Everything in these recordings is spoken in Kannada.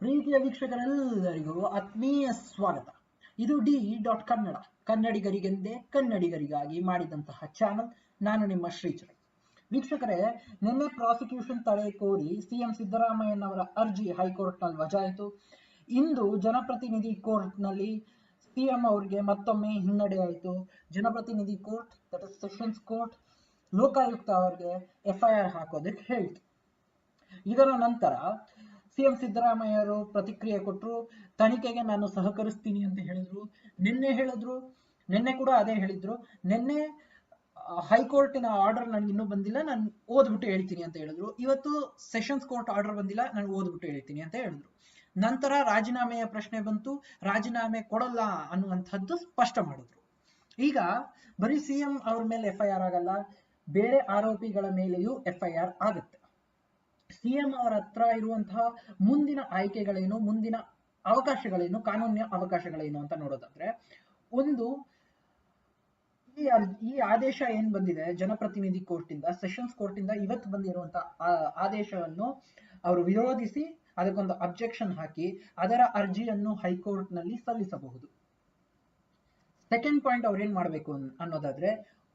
ಪ್ರೀತಿಯ ವೀಕ್ಷಕರೆಲ್ಲರಿಗೂ ಆತ್ಮೀಯ ಸ್ವಾಗತ. ಇದು ಡಿ ಡಾಟ್ ಕನ್ನಡ. ಕನ್ನಡಿಗರಿಗೆಂದೇ ಕನ್ನಡಿಗರಿಗಾಗಿ ಮಾಡಿದಂತಹ ಚಾನಲ್ ನಾನು ನಿಮ್ಮ ಶ್ರೀಚರ ವೀಕ್ಷಕರೇ, ನಿನ್ನೆ ಪ್ರಾಸಿಕ್ಯೂಷನ್ ತಡೆ ಕೋರಿ ಸಿಎಂ ಸಿದ್ದರಾಮಯ್ಯನವರ ಅರ್ಜಿ ಹೈಕೋರ್ಟ್ನಲ್ಲಿ ವಜಾಯಿತು. ಇಂದು ಜನಪ್ರತಿನಿಧಿ ಕೋರ್ಟ್ನಲ್ಲಿ ಸಿಎಂ ಅವರಿಗೆ ಮತ್ತೊಮ್ಮೆ ಹಿನ್ನಡೆ ಆಯಿತು. ಜನಪ್ರತಿನಿಧಿ court, that is sessions court, Lokayukta ಅವರಿಗೆ ಎಫ್ಐಆರ್ ಹಾಕೋದಕ್ಕೆ ಹೇಳಿತು. ಇದರ ನಂತರ ಸಿಎಂ ಸಿದ್ದರಾಮಯ್ಯರು ಪ್ರತಿಕ್ರಿಯೆ ಕೊಟ್ಟರು ತನಿಖೆಗೆ ನಾನು ಸಹಕರಿಸ್ತೀನಿ ಅಂತ ಹೇಳಿದ್ರು, ನಿನ್ನೆ ಹೇಳಿದ್ರು, ನಿನ್ನೆ ಕೂಡ ಅದೇ ಹೇಳಿದ್ರು. ನಿನ್ನೆ ಹೈಕೋರ್ಟಿನ ಆರ್ಡರ್ ನನಗೆ ಇನ್ನೂ ಬಂದಿಲ್ಲ, ನಾನು ಓದ್ಬಿಟ್ಟು ಹೇಳ್ತೀನಿ ಅಂತ ಹೇಳಿದ್ರು. ಇವತ್ತು ಸೆಷನ್ಸ್ ಕೋರ್ಟ್ ಆರ್ಡರ್ ಬಂದಿಲ್ಲ, ನಾನು ಓದ್ಬಿಟ್ಟು ಹೇಳ್ತೀನಿ ಅಂತ ಹೇಳಿದ್ರು. ನಂತರ ರಾಜೀನಾಮೆಯ ಪ್ರಶ್ನೆ ಬಂತು, ರಾಜೀನಾಮೆ ಕೊಡಲ್ಲ ಅನ್ನುವಂಥದ್ದು ಸ್ಪಷ್ಟ ಮಾಡಿದ್ರು. ಈಗ ಬರೀ ಸಿಎಂ ಅವ್ರ ಮೇಲೆ ಎಫ್ಐಆರ್ ಆಗಲ್ಲ, ಬೇರೆ ಆರೋಪಿಗಳ ಮೇಲೆಯೂ ಎಫ್ಐಆರ್ ಆಗುತ್ತೆ. ಸಿಎಂ ಅವರ ಹತ್ರ ಇರುವಂತಹ ಮುಂದಿನ ಆಯ್ಕೆಗಳೇನು, ಮುಂದಿನ ಅವಕಾಶಗಳೇನು, ಕಾನೂನಿನ ಅವಕಾಶಗಳೇನು ಅಂತ ನೋಡೋದಾದ್ರೆ, ಒಂದು ಈ ಈ ಆದೇಶ ಏನ್ ಬಂದಿದೆ, ಜನಪ್ರತಿನಿಧಿ ಕೋರ್ಟ್ ಇಂದ ಸೆಷನ್ಸ್ ಕೋರ್ಟ್ ಇಂದ ಇವತ್ತು ಬಂದಿರುವಂತಹ ಆದೇಶವನ್ನು ಅವರು ವಿರೋಧಿಸಿ ಅದಕ್ಕೊಂದು ಅಬ್ಜೆಕ್ಷನ್ ಹಾಕಿ ಅದರ ಅರ್ಜಿಯನ್ನು ಹೈಕೋರ್ಟ್ನಲ್ಲಿ ಸಲ್ಲಿಸಬಹುದು. ಸೆಕೆಂಡ್ ಪಾಯಿಂಟ್ ಅವ್ರು ಏನ್ ಮಾಡ್ಬೇಕು ಅನ್- ಅನ್ನೋದಾದ್ರೆ,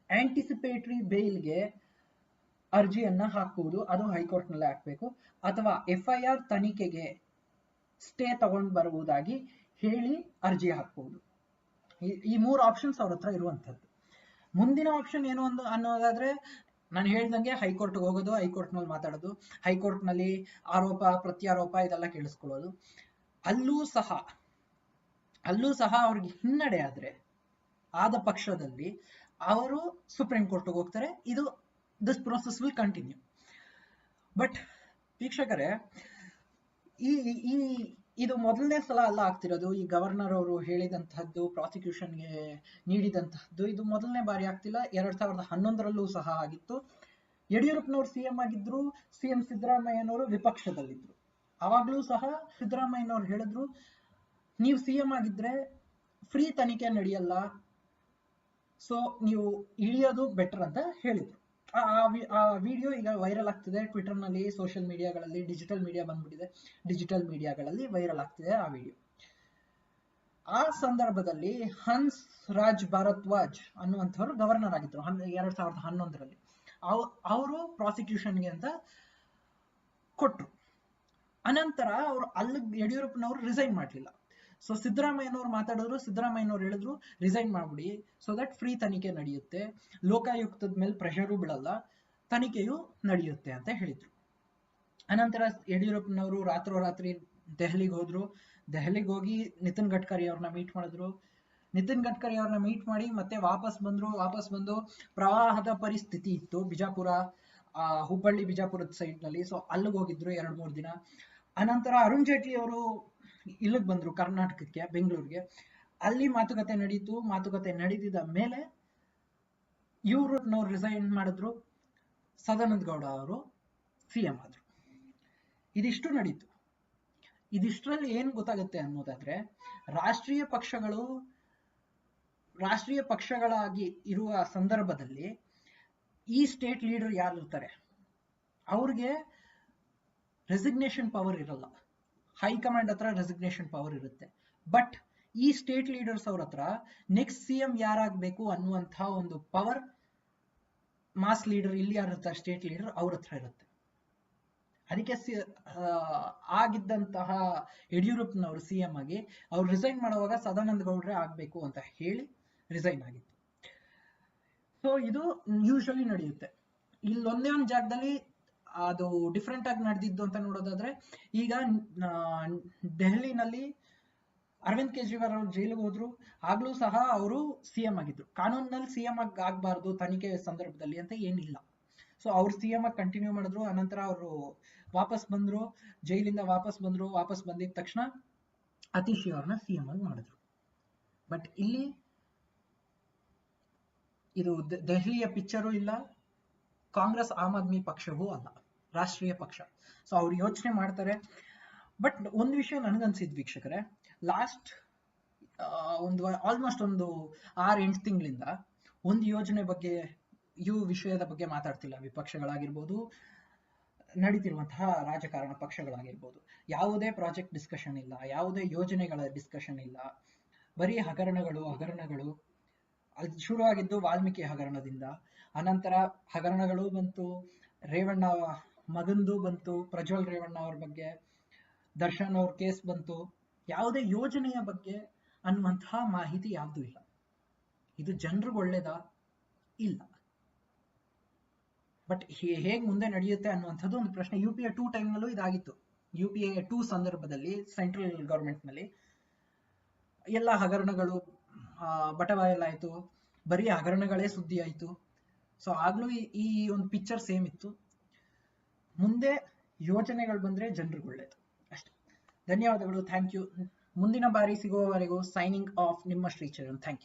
ಆಂಟಿಸಿಪೇಟರಿ ಬೇಲ್ಗೆ ಅರ್ಜಿಯನ್ನ ಹಾಕುವುದು, ಅದು ಹೈಕೋರ್ಟ್ ನಲ್ಲೇ ಹಾಕ್ಬೇಕು. ಅಥವಾ ಎಫ್ಐಆರ್ ತನಿಖೆಗೆ ಸ್ಟೇ ತಗೊಂಡು ಬರುವುದಾಗಿ ಹೇಳಿ ಅರ್ಜಿ ಹಾಕಬಹುದು ಈ- ಮೂರು ಆಪ್ಷನ್ಸ್ ಅವ್ರ ಹತ್ರ ಇರುವಂತದ್ದು ಮುಂದಿನ ಆಪ್ಷನ್ ಏನು ಒಂದು ಅನ್ನೋದಾದ್ರೆ ನಾನು ಹೇಳ್ದಂಗೆ ಹೈಕೋರ್ಟ್ ಹೋಗೋದು ಹೈಕೋರ್ಟ್ನಲ್ಲಿ ಮಾತಾಡೋದು ಹೈಕೋರ್ಟ್ನಲ್ಲಿ ಆರೋಪ, ಪ್ರತ್ಯಾರೋಪ ಇದೆಲ್ಲ ಕೇಳಿಸ್ಕೊಳ್ಳೋದು. ಅಲ್ಲೂ ಸಹ ಅಲ್ಲೂ ಸಹ ಅವ್ರಿಗೆ ಹಿನ್ನಡೆ ಆದ್ರೆ ಆದ ಪಕ್ಷದಲ್ಲಿ ಅವರು ಸುಪ್ರೀಂ ಕೋರ್ಟ್ ಹೋಗ್ತಾರೆ. ಇದು this process will continue but ವೀಕ್ಷಕರೇ, ಈ ಈ, ಇದು ಮೊದಲನೇ ಸಲ ಅಲ್ಲ ಆಗ್ತಿರೋದು, ಈ ಗವರ್ನರ್ ಅವರು ಹೇಳಿದಂತಹದ್ದು ಪ್ರಾಸಿಕ್ಯೂಷನ್ಗೆ ನೀಡಿದಂತಹದ್ದು, ಇದು ಮೊದಲನೇ ಬಾರಿ ಆಗ್ತಿಲ್ಲ. ಎರಡ್ ಸಾವಿರದ ಹನ್ನೊಂದರಲ್ಲೂ ಸಹ ಆಗಿತ್ತು. ಯಡಿಯೂರಪ್ಪನವರು ಸಿಎಂ ಆಗಿದ್ರು ಸಿಎಂ ಸಿದ್ದರಾಮಯ್ಯನವರು ವಿಪಕ್ಷದಲ್ಲಿದ್ರು. ಅವಾಗ್ಲೂ ಸಹ ಸಿದ್ದರಾಮಯ್ಯನವರು ಹೇಳಿದ್ರು, ನೀವು ಸಿಎಂ ಆಗಿದ್ರೆ ಫ್ರೀ ತನಿಖೆ ನಡೆಯಲ್ಲ ಸೊ ನೀವು ಇಳಿಯೋದು ಬೆಟರ್ ಅಂತ ಹೇಳಿದ್ರು. ಆ- ವಿಡಿಯೋ ಈಗ ವೈರಲ್ ಆಗ್ತಿದೆ. ಟ್ವಿಟರ್ನಲ್ಲಿ ಸೋಷಿಯಲ್ ಮೀಡಿಯಾಗಳಲ್ಲಿ ಡಿಜಿಟಲ್ ಮೀಡಿಯಾ ಬಂದ್ಬಿಟ್ಟಿದೆ. ಡಿಜಿಟಲ್ ಮೀಡಿಯಾಗಳಲ್ಲಿ ವೈರಲ್ ಆಗ್ತಿದೆ ಆ ವಿಡಿಯೋ ಆ ಸಂದರ್ಭದಲ್ಲಿ ಹನ್ಸ್ ರಾಜ್ ಭಾರದ್ವಾಜ್ ಅನ್ನುವಂಥವ್ರು ಗವರ್ನರ್ ಆಗಿದ್ರು. ಹನ್, ಎರಡ್ ಸಾವಿರದ ಹನ್ನೊಂದರಲ್ಲಿ. ಅವರು ಪ್ರಾಸಿಕ್ಯೂಷನ್ಗೆ ಅಂತ ಕೊಟ್ರು. ಅನಂತರ ಅವರು ಅಲ್ಲಿ ಯಡಿಯೂರಪ್ಪನವರು ರಿಸೈನ್ ಮಾಡಲಿಲ್ಲ. ಸೊ ಸಿದ್ದರಾಮಯ್ಯನವ್ರು ಮಾತಾಡಿದ್ರು ಸಿದ್ದರಾಮಯ್ಯನವ್ರು ಹೇಳಿದ್ರು ರಿಸೈನ್ ಮಾಡ್ಬಿಡಿ. ಸೊ ದಟ್ ಫ್ರೀ ತನಿಖೆ ನಡೆಯುತ್ತೆ. ಲೋಕಾಯುಕ್ತದ ಮೇಲೆ ಪ್ರೆಷರು ಬೀಳಲ್ಲ, ತನಿಖೆಯು ನಡೆಯುತ್ತೆ ಅಂತ ಹೇಳಿದ್ರು. ಅನಂತರ ಯಡಿಯೂರಪ್ಪನವರು ರಾತ್ರೋರಾತ್ರಿ ದೆಹಲಿಗೆ ಹೋದ್ರು. ದೆಹಲಿಗೆ ಹೋಗಿ ನಿತಿನ್ ಗಡ್ಕರಿ ಅವ್ರನ್ನ ಮೀಟ್ ಮಾಡಿದ್ರು. ನಿತಿನ್ ಗಡ್ಕರಿ ಅವ್ರನ್ನ ಮೀಟ್ ಮಾಡಿ ಮತ್ತೆ ವಾಪಸ್ ಬಂದ್ರು. ವಾಪಸ್ ಬಂದು ಪ್ರವಾಹದ ಪರಿಸ್ಥಿತಿ ಇತ್ತು ಬಿಜಾಪುರ ಹುಬ್ಬಳ್ಳಿ, ಬಿಜಾಪುರದ ಸೈಡ್ನಲ್ಲಿ. ಸೊ ಅಲ್ಲಿಗೆ ಹೋಗಿದ್ರು ಎರಡ್ ಮೂರ್ ದಿನ. ಅನಂತರ ಅರುಣ್ ಜೇಟ್ಲಿ ಅವರು ಇಲ್ಲಿಗೆ ಬಂದರು ಕರ್ನಾಟಕಕ್ಕೆ, ಬೆಂಗಳೂರಿಗೆ. ಅಲ್ಲಿ ಮಾತುಕತೆ ನಡೀತು, ಮಾತುಕತೆ ನಡೆದಿದ ಮೇಲೆ ಇವ್ರನ್ನವ್ರು ರಿಸೈನ್ ಮಾಡಿದ್ರು. ಸದಾನಂದ ಗೌಡ ಅವರು ಸಿಎಂ ಆದ್ರು. ಇದಿಷ್ಟು ನಡೀತು. ಇದಿಷ್ಟರಲ್ಲಿ ಏನು ಗೊತ್ತಾಗುತ್ತೆ ಅನ್ನೋದಾದ್ರೆ, ರಾಷ್ಟ್ರೀಯ ಪಕ್ಷಗಳು, ರಾಷ್ಟ್ರೀಯ ಪಕ್ಷಗಳಾಗಿ ಇರುವ ಸಂದರ್ಭದಲ್ಲಿ ಈ ಸ್ಟೇಟ್ ಲೀಡರ್ ಯಾರು ಇರ್ತಾರೆ ಅವ್ರಿಗೆ ರೆಸಿಗ್ನೇಷನ್ ಪವರ್ ಇರಲ್ಲ. ಹೈಕಮಾಂಡ್ ಹತ್ರ ರೆಸಿಗ್ನೇಷನ್ ಪವರ್ ಇರುತ್ತೆ. ಬಟ್ ಈ ಸ್ಟೇಟ್ ಲೀಡರ್ಸ್ ಅವ್ರ ಹತ್ರ ನೆಕ್ಸ್ಟ್ ಸಿ ಎಂ ಯಾರಾಗಬೇಕು ಅನ್ನುವಂತಹ ಒಂದು ಪವರ್ ಮಾಸ್ ಲೀಡರ್ ಇಲ್ಲಿ ಯಾರು ಸ್ಟೇಟ್ ಲೀಡರ್ ಅವ್ರ ಹತ್ರ ಇರುತ್ತೆ. ಅದಕ್ಕೆ ಸಿ ಆಗಿದ್ದಂತಹ ಯಡಿಯೂರಪ್ಪನವರು ಸಿ ಎಂ ಆಗಿ ಅವ್ರು ರಿಸೈನ್ ಮಾಡುವಾಗ ಸದಾನಂದ ಗೌಡ್ರೆ ಆಗ್ಬೇಕು ಅಂತ ಹೇಳಿ ರಿಸೈನ್ ಆಗಿತ್ತು ಸೊ ಇದು ಯೂಶಲಿ ನಡೆಯುತ್ತೆ. ಇಲ್ಲೊಂದೇ ಒಂದು ಜಾಗದಲ್ಲಿ ಅದು ಡಿಫ್ರೆಂಟ್ ಆಗಿ ನಡೆದಿದ್ದು ಅಂತ ನೋಡೋದಾದ್ರೆ, ಈಗ ದೆಹಲಿನಲ್ಲಿ ಅರವಿಂದ್ ಕೇಜ್ರಿವಾಲ್ ಅವರು ಜೈಲಿಗೆ ಹೋದ್ರು, ಆಗ್ಲೂ ಸಹ ಅವರು ಸಿಎಂ ಆಗಿದ್ರು. ಕಾನೂನಿನಲ್ಲಿ ಸಿಎಂ ಆಗಿ, ಆಗ್ಬಾರ್ದು ತನಿಖೆ ಸಂದರ್ಭದಲ್ಲಿ ಅಂತ ಏನಿಲ್ಲ. ಸೊ ಅವ್ರು ಸಿಎಂ ಆಗಿ ಕಂಟಿನ್ಯೂ ಮಾಡಿದ್ರು ಅನಂತರ ಅವರು ವಾಪಸ್ ಬಂದ್ರು, ಜೈಲಿಂದ ವಾಪಸ್ ಬಂದ್ರು, ವಾಪಸ್ ಬಂದಿದ ತಕ್ಷಣ ಅತೀಶಿ ಅವ್ರನ್ನ ಸಿಎಂ ಆಗಿ ಮಾಡಿದ್ರು. ಬಟ್ ಇಲ್ಲಿ ಇದು ದೆಹಲಿಯ ಪಿಕ್ಚರು ಇಲ್ಲ, ಕಾಂಗ್ರೆಸ್ ಆಮ್ ಆದ್ಮಿ ಪಕ್ಷವೂ ಅಲ್ಲ. ರಾಷ್ಟ್ರೀಯ ಪಕ್ಷ. ಸೊ ಅವ್ರು ಯೋಚನೆ ಮಾಡ್ತಾರೆ. ಬಟ್ ಒಂದು ವಿಷಯ ನನಗನ್ಸಿದ್ ವೀಕ್ಷಕರೇ ಲಾಸ್ಟ್ ಒಂದು ಆಲ್ಮೋಸ್ಟ್ ಒಂದು ಆರು, ಎಂಟು ತಿಂಗಳಿಂದ ಒಂದು ಯೋಜನೆ ಬಗ್ಗೆ, ಇವು ವಿಷಯದ ಬಗ್ಗೆ ಮಾತಾಡ್ತಿಲ್ಲ. ವಿಪಕ್ಷಗಳಾಗಿರ್ಬೋದು, ನಡೀತಿರುವಂತಹ ರಾಜಕಾರಣ ಪಕ್ಷಗಳಾಗಿರ್ಬೋದು. ಯಾವುದೇ ಪ್ರಾಜೆಕ್ಟ್ ಡಿಸ್ಕಷನ್ ಇಲ್ಲ, ಯಾವುದೇ ಯೋಜನೆಗಳ ಡಿಸ್ಕಷನ್ ಇಲ್ಲ. ಬರೀ ಹಗರಣಗಳು ಹಗರಣಗಳು. ಅದು ಶುರುವಾಗಿದ್ದು ವಾಲ್ಮೀಕಿ ಹಗರಣದಿಂದ. ಅನಂತರ ಹಗರಣಗಳು ಬಂತು. ರೇವಣ್ಣ ಮಗಂದು ಬಂತು, ಪ್ರಜ್ವಲ್ ರೇವಣ್ಣ ಅವ್ರ ಬಗ್ಗೆ, ದರ್ಶನ್ ಅವ್ರ ಕೇಸ್ ಬಂತು, ಯಾವುದೇ ಯೋಜನೆಯ ಬಗ್ಗೆ ಅನ್ನುವಂತಹ ಮಾಹಿತಿ ಯಾವುದು ಇಲ್ಲ. ಇದು ಜನರಿಗೆ ಒಳ್ಳೇದ? ಇಲ್ಲ. ಬಟ್ ಹೇಗೆ ಮುಂದೆ ನಡೆಯುತ್ತೆ ಅನ್ನುವಂಥದ್ದು ಒಂದು ಪ್ರಶ್ನೆ. ಯು ಪಿ ಎ ಟೂ ಟೈಮ್ನಲ್ಲೂ ಇದಾಗಿತ್ತು. ಯು ಪಿ ಎ ಟೂ ಸಂದರ್ಭದಲ್ಲಿ ಸೆಂಟ್ರಲ್ ಗೌರ್ಮೆಂಟ್ನಲ್ಲಿ ಎಲ್ಲ ಹಗರಣಗಳು ಬಟವಾಯಲಾಯಿತು. ಬರೀ ಹಗರಣಗಳೇ ಸುದ್ದಿ ಆಯಿತು ಸೊ ಆಗ್ಲೂ ಈ ಒಂದು ಪಿಕ್ಚರ್ ಸೇಮ್ ಇತ್ತು. ಮುಂದೆ ಯೋಜನೆಗಳು ಬಂದ್ರೆ ಜನರಿಗೆ ಒಳ್ಳೇದು. ಅಷ್ಟೇ. ಧನ್ಯವಾದಗಳು. ಥ್ಯಾಂಕ್ ಯು ಮುಂದಿನ ಬಾರಿ ಸಿಗುವವರೆಗೂ ಸೈನಿಂಗ್ ಆಫ್ ನಿಮ್ಮ ಶ್ರೀಚರಣ್. Thank you